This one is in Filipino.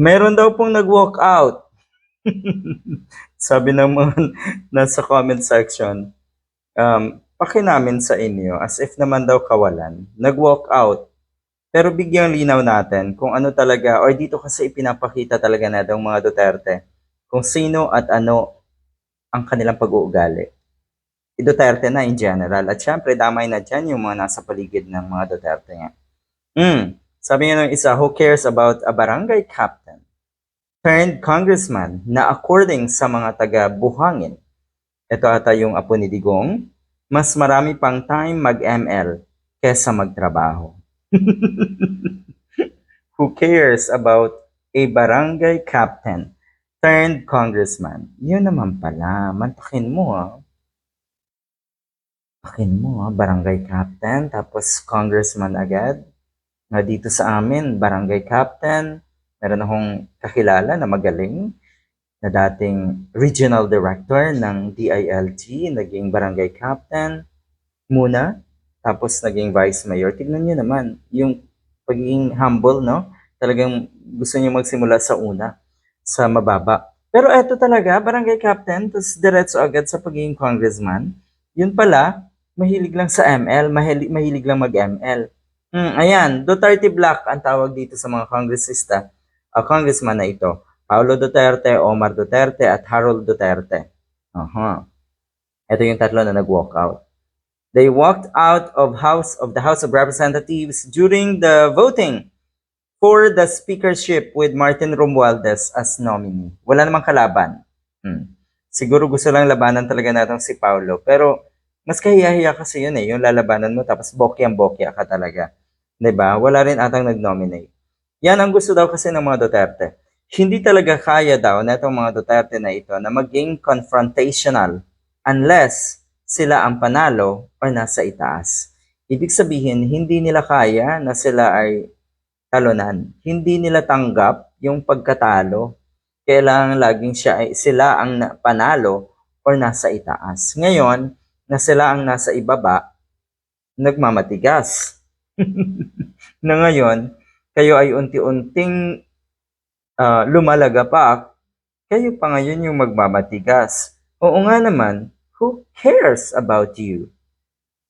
Meron daw pong nag-walk out. Sabi naman nasa comment section, um, pakinamin sa inyo as if naman daw kawalan. Nag-walk out. Pero bigyang linaw natin kung ano talaga, or dito kasi ipinapakita talaga na daw mga Duterte, kung sino at ano ang kanilang pag-uugali. Si Duterte na in general. At syempre, damay na dyan yung mga nasa paligid ng mga Duterte nga. Hmm. Sabi nga ng isa, who cares about a barangay captain turned congressman na according sa mga taga-Buhangin, ito ata yung apo ni Digong, mas marami pang time mag-ML kesa magtrabaho. who cares about a barangay captain? Turned congressman? Yun naman pala, mantakin mo ah. Takin mo ah, barangay captain, tapos congressman agad. Nga dito sa amin, barangay captain, meron akong kakilala na magaling na dating regional director ng DILG, naging barangay captain muna, tapos naging vice mayor. Tignan nyo naman, yung pagiging humble, no? Talagang gusto niyo magsimula sa una, sa mababa. Pero eto talaga, barangay captain, tapos diretso agad sa pagiging congressman. Yun pala, mahilig lang sa ML, mahilig, mahilig lang mag-ML. Hmm, ayan, Duterte Black ang tawag dito sa mga congressista, uh, congressman na ito. Paulo Duterte, Omar Duterte, at Harold Duterte. Aha. Ito yung tatlo na nag-walk out. They walked out of House of the House of Representatives during the voting for the speakership with Martin Romualdez as nominee. Wala namang kalaban. Hmm. Siguro gusto lang labanan talaga natin si Paulo. Pero mas kahiya-hiya kasi yun eh, yung lalabanan mo tapos bokyang-bokya ka talaga. ba? Wala rin atang nag-nominate. Yan ang gusto daw kasi ng mga Duterte. Hindi talaga kaya daw na itong mga Duterte na ito na maging confrontational unless sila ang panalo or nasa itaas. Ibig sabihin, hindi nila kaya na sila ay talunan. Hindi nila tanggap yung pagkatalo. Kailangan laging siya ay sila ang na- panalo or nasa itaas. Ngayon, na sila ang nasa ibaba, nagmamatigas. na ngayon, kayo ay unti-unting ah, lumalagapak, kayo pa ngayon yung magmamatigas. Oo nga naman, who cares about you?